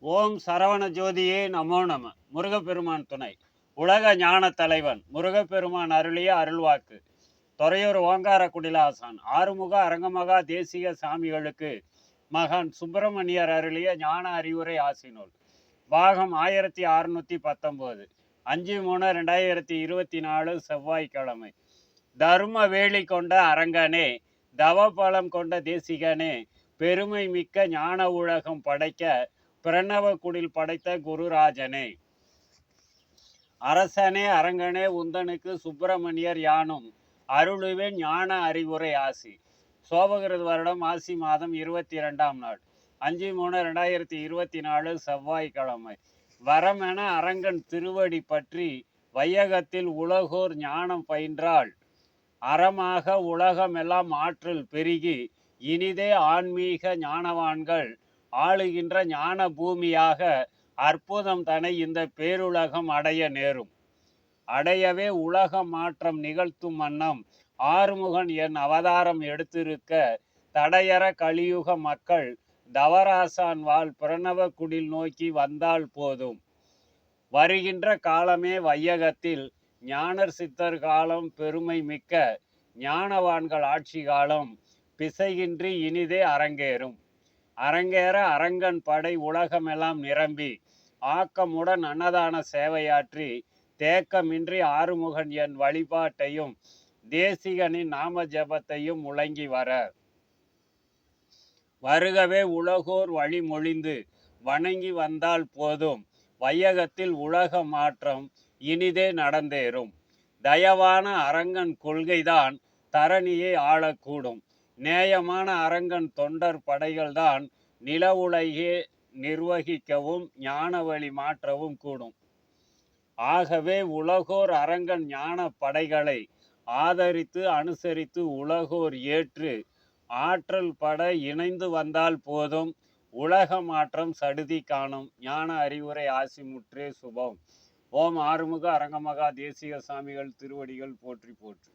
ஓம் சரவண ஜோதியே நமோ நம. முருகப்பெருமான் துணை. உலக ஞான தலைவன் முருகப்பெருமான் அருளிய அருள்வாக்கு. துறையூர் ஓங்கார குடிலாசான் ஆறுமுக அரங்கமகா தேசிக சாமிகளுக்கு மகான் சுப்பிரமணியர் அருளிய ஞான அறிவுரை ஆசினோல் பாகம் ஆயிரத்தி அறுநூத்தி பத்தொம்போது. அஞ்சு மூணு ரெண்டாயிரத்தி இருபத்தி நாலு செவ்வாய்க்கிழமை. தர்ம வேலி கொண்ட அரங்கனே தவபலம் கொண்ட தேசிகனே பெருமை மிக்க ஞான உலகம் படைக்க பிரணவ குடில் படைத்த குருராஜனே. அரசனே அரங்கனே உந்தனுக்கு சுப்பிரமணியர் யானும் அருளுவேன் ஞான அறிவுரை ஆசி. சோபகிருத வருடம் ஆசி மாதம் இருபத்தி இரண்டாம் நாள். அஞ்சு மூணு ரெண்டாயிரத்தி இருபத்தி நாலு செவ்வாய்க்கிழமை வரமென அரங்கன் திருவடி பற்றி வையகத்தில் உலகோர் ஞானம் பயின்றால் அறமாக உலகமெல்லாம் ஆற்றல் பெருகி இனிதே ஆன்மீக ஞானவான்கள் ஆளுகின்ற ஞான பூமியாக அற்புதம் தனை இந்த பேருலகம் அடைய நேரும். அடையவே உலக மாற்றம் நிகழ்த்தும் வண்ணம் ஆறுமுகன் என் அவதாரம் எடுத்திருக்க தடையற கலியுக மக்கள் தவராசான் வாழ் பிரணவ குடில் நோக்கி வந்தால் போதும். வருகின்ற காலமே வையகத்தில் ஞானர் சித்தர் காலம் பெருமை மிக்க ஞானவான்கள் ஆட்சி காலம் பிசைகின்றி இனிதே அரங்கேறும். அரங்கேற அரங்கன் படை உலகமெல்லாம் நிரம்பி ஆக்கமுடன் அன்னதான சேவையாற்றி தேக்கமின்றி ஆறுமுகன் என் வழிபாட்டையும் தேசிகனின் நாம ஜபத்தையும் முழங்கி வர. வருகவே உலகோர் வழிமொழிந்து வணங்கி வந்தால் போதும் வையகத்தில் உலக மாற்றம் இனிதே நடந்தேறும். தயவான அரங்கன் கொள்கைதான் தரணியை ஆளக்கூடும். நேயமான அரங்கன் தொண்டர் படைகள்தான் நில உலகே நிர்வகிக்கவும் ஞான வழி மாற்றவும் கூடும். ஆகவே உலகோர் அரங்கன் ஞான படைகளை ஆதரித்து அனுசரித்து உலகோர் ஏற்று ஆற்றல் பட இணைந்து வந்தால் போதும் உலக மாற்றம் சடுதி காணும். ஞான அறிவுரை ஆசிமுற்றே சுபம். ஓம் ஆறுமுக அரங்கமகா தேசிய சாமிகள் திருவடிகள் போற்றி போற்று.